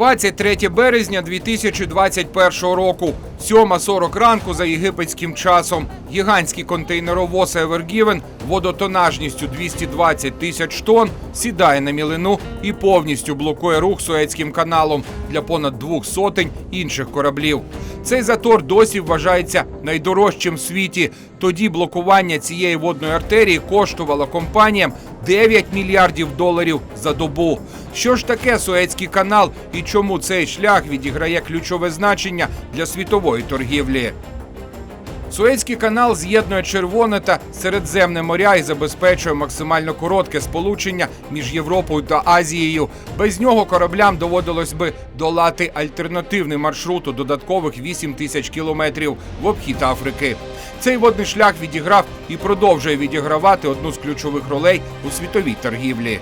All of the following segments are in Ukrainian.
23 березня 2021 року, 7.40 ранку за єгипетським часом. Гігантський контейнеровоз Evergiven водотонажністю 220 тисяч тонн сідає на мілину і повністю блокує рух Суецьким каналом для понад двох сотень інших кораблів. Цей затор досі вважається найдорожчим в світі. Тоді блокування цієї водної артерії коштувало компаніям 9 мільярдів доларів за добу. Що ж таке Суецький канал і чому цей шлях відіграє ключове значення для світової торгівлі? Суецький канал з'єднує Червоне та Середземне моря і забезпечує максимально коротке сполучення між Європою та Азією. Без нього кораблям доводилось би долати альтернативний маршрут у додаткових 8 тисяч кілометрів в обхід Африки. Цей водний шлях відіграв і продовжує відігравати одну з ключових ролей у світовій торгівлі.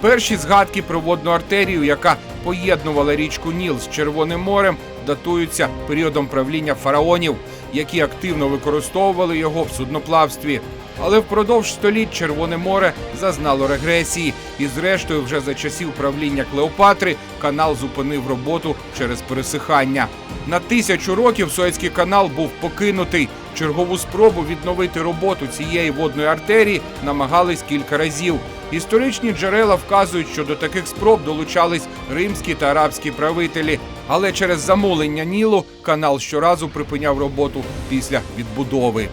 Перші згадки про водну артерію, яка поєднувала річку Ніл з Червоним морем, датуються періодом правління фараонів, які активно використовували його в судноплавстві. Але впродовж століть Червоне море зазнало регресії, і зрештою, вже за часів правління Клеопатри, канал зупинив роботу через пересихання. На тисячу років Суецький канал був покинутий. Чергову спробу відновити роботу цієї водної артерії намагались кілька разів. Історичні джерела вказують, що до таких спроб долучались римські та арабські правителі. Але через замулення Нілу канал щоразу припиняв роботу після відбудови.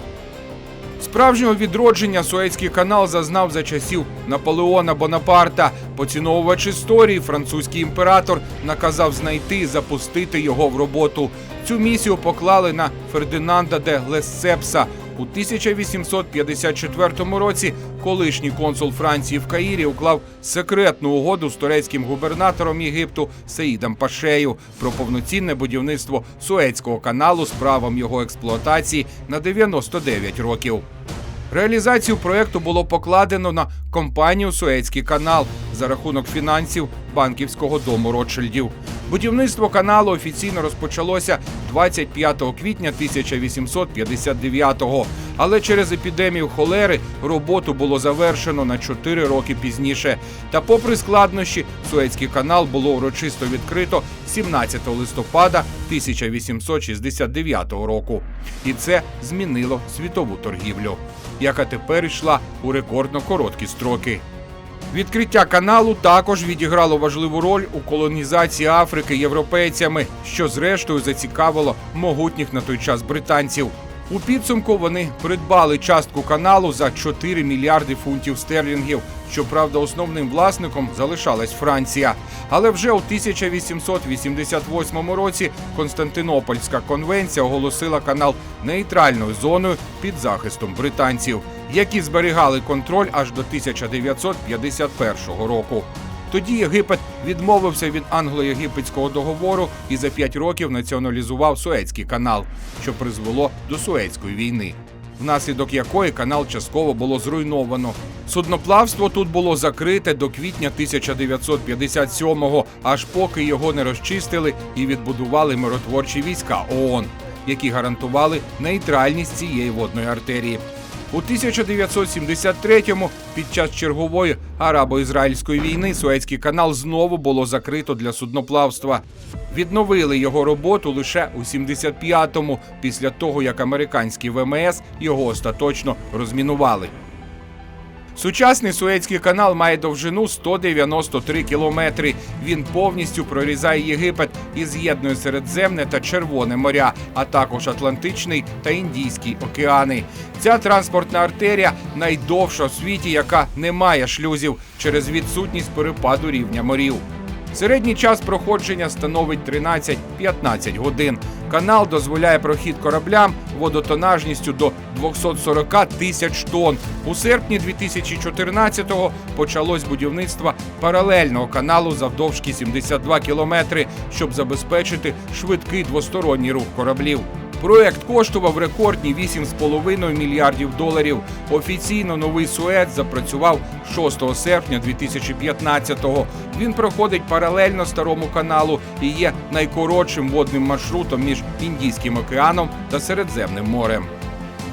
Справжнього відродження Суецький канал зазнав за часів Наполеона Бонапарта. Поціновувач історії, французький імператор наказав знайти і запустити його в роботу. Цю місію поклали на Фердинанда де Лессепса. У 1854 році колишній консул Франції в Каїрі уклав секретну угоду з турецьким губернатором Єгипту Саїдом Пашею про повноцінне будівництво Суецького каналу з правом його експлуатації на 99 років. Реалізацію проекту було покладено на компанію Суецький канал за рахунок фінансів банківського дому Ротшильдів. Будівництво каналу офіційно розпочалося 25 квітня 1859-го, але через епідемію холери роботу було завершено на 4 роки пізніше. Та, попри складнощі, Суецький канал було урочисто відкрито 17 листопада 1869 року. І це змінило світову торгівлю, яка тепер йшла у рекордно короткі строки. Відкриття каналу також відіграло важливу роль у колонізації Африки європейцями, що зрештою зацікавило могутніх на той час британців. У підсумку вони придбали частку каналу за 4 мільярди фунтів стерлінгів. Щоправда, основним власником залишалась Франція. Але вже у 1888 році Константинопольська конвенція оголосила канал нейтральною зоною під захистом британців, які зберігали контроль аж до 1951 року. Тоді Єгипет відмовився від англо-єгипетського договору і за п'ять років націоналізував Суецький канал, що призвело до Суецької війни, внаслідок якої канал частково було зруйновано. Судноплавство тут було закрите до квітня 1957-го, аж поки його не розчистили і відбудували миротворчі війська ООН, які гарантували нейтральність цієї водної артерії. У 1973-му під час чергової арабо-ізраїльської війни Суецький канал знову було закрито для судноплавства. Відновили його роботу лише у 75-му, після того як американські ВМС його остаточно розмінували. Сучасний Суецький канал має довжину 193 кілометри. Він повністю прорізає Єгипет і з'єднує Середземне та Червоне моря, а також Атлантичний та Індійський океани. Ця транспортна артерія найдовша в світі, яка не має шлюзів через відсутність перепаду рівня морів. Середній час проходження становить 13-15 годин. Канал дозволяє прохід кораблям водотонажністю до 240 тисяч тонн. У серпні 2014-го почалось будівництво паралельного каналу завдовжки 72 кілометри, щоб забезпечити швидкий двосторонній рух кораблів. Проект коштував рекордні 8,5 мільярдів доларів. Офіційно новий Сует запрацював 6 серпня 2015-го. Він проходить паралельно старому каналу і є найкоротшим водним маршрутом між Індійським океаном та Середземним морем.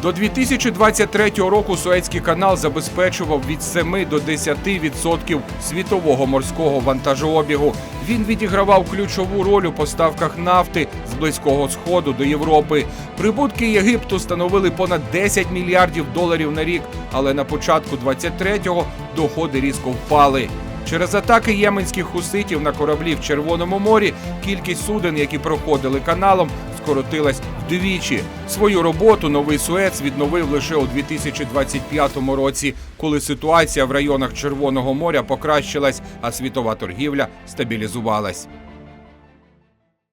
До 2023 року Суецький канал забезпечував від 7 до 10% світового морського вантажообігу. Він відігравав ключову роль у поставках нафти з близького сходу до Європи. Прибутки Єгипту становили понад 10 мільярдів доларів на рік, але на початку 23-го доходи різко впали. Через атаки єменських хуситів на кораблі в Червоному морі кількість суден, які проходили каналом, скоротилась вдвічі. Свою роботу новий Суец відновив лише у 2025 році, коли ситуація в районах Червоного моря покращилась, а світова торгівля стабілізувалась.